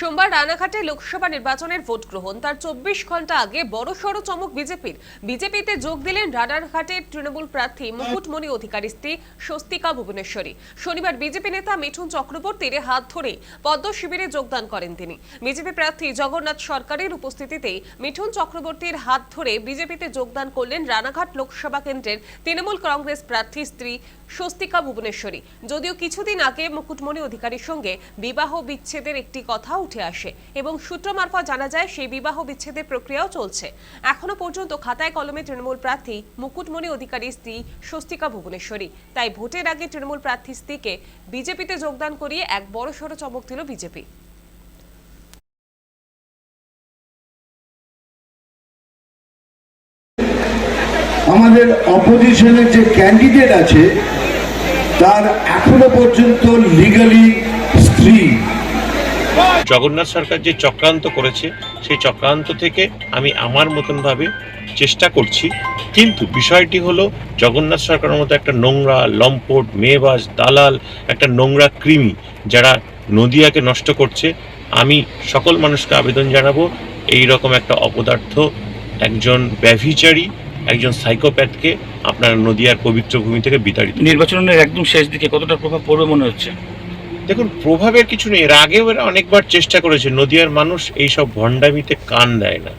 সোমবার রানাঘাটে লোকসভা নির্বাচনের ভোট গ্রহণ। তার চব্বিশ ঘণ্টা আগে বড় বড়সড় চমক বিজেপির। বিজেপিতে যোগ দিলেন রানাঘাটের তৃণমূল প্রার্থী মুকুটমণি অধিকারী স্ত্রী স্বস্তিকা ভুবনেশ্বরী। শনিবার বিজেপি নেতা মিঠুন চক্রবর্তীর হাত ধরে পদ্ম শিবিরে যোগদান করেন তিনি। বিজেপি প্রার্থী জগন্নাথ সরকারের উপস্থিতিতেই মিঠুন চক্রবর্তীর হাত ধরে বিজেপিতে যোগদান করলেন রানাঘাট লোকসভা কেন্দ্রের তৃণমূল কংগ্রেস প্রার্থী স্ত্রী স্বস্তিকা ভুবনেশ্বরী। যদিও কিছুদিন আগে মুকুটমণি অধিকারীর সঙ্গে বিবাহ বিচ্ছেদের একটি কথা উঠে আসে এবং সূত্র মারফত জানা যায়, সেই বিবাহ বিচ্ছেদের প্রক্রিয়াও চলছে। এখনও পর্যন্ত খাতায় কলমে তৃণমূল প্রার্থী মুকুটমণি অধিকারী স্ত্রী স্বস্তিকা ভুবনেশ্বরী। তাই ভোটের আগে তৃণমূল প্রার্থী স্ত্রীকে বিজেপিতে যোগদান করিয়ে এক বড়সড় চমক দিল বিজেপি। আমাদের অপোজিশনের যে ক্যান্ডিডেট আছে, তার এখনও পর্যন্ত লিগালি স্ত্রী। জগন্নাথ সরকার যে চক্রান্ত করেছে, সেই চক্রান্ত থেকে আমি আমার মতন ভাবে চেষ্টা করছি। কিন্তু বিষয়টি হলো, জগন্নাথ সরকারের মতো একটা নোংরা, লম্পট মেয়েবাজ দালাল, একটা নোংরা কৃমি যারা নদিয়াকে নষ্ট করছে, আমি সকল মানুষকে আবেদন জানাব এই রকম একটা অপদার্থ একজন ব্যভিচারী, একজন সাইকোপ্যাথকে আপনার নদিয়ার পবিত্র ভূমি থেকে বিতাড়িত নির্বাচনের একদম শেষ দিকে কতটা প্রভাব পড়বে মনে হচ্ছে? দেখুন, প্রভাবের কিছু নেই। এর আগেও এরা অনেকবার চেষ্টা করেছে। নদিয়ার মানুষ এইসব ভণ্ডামিতে কান দেয় না।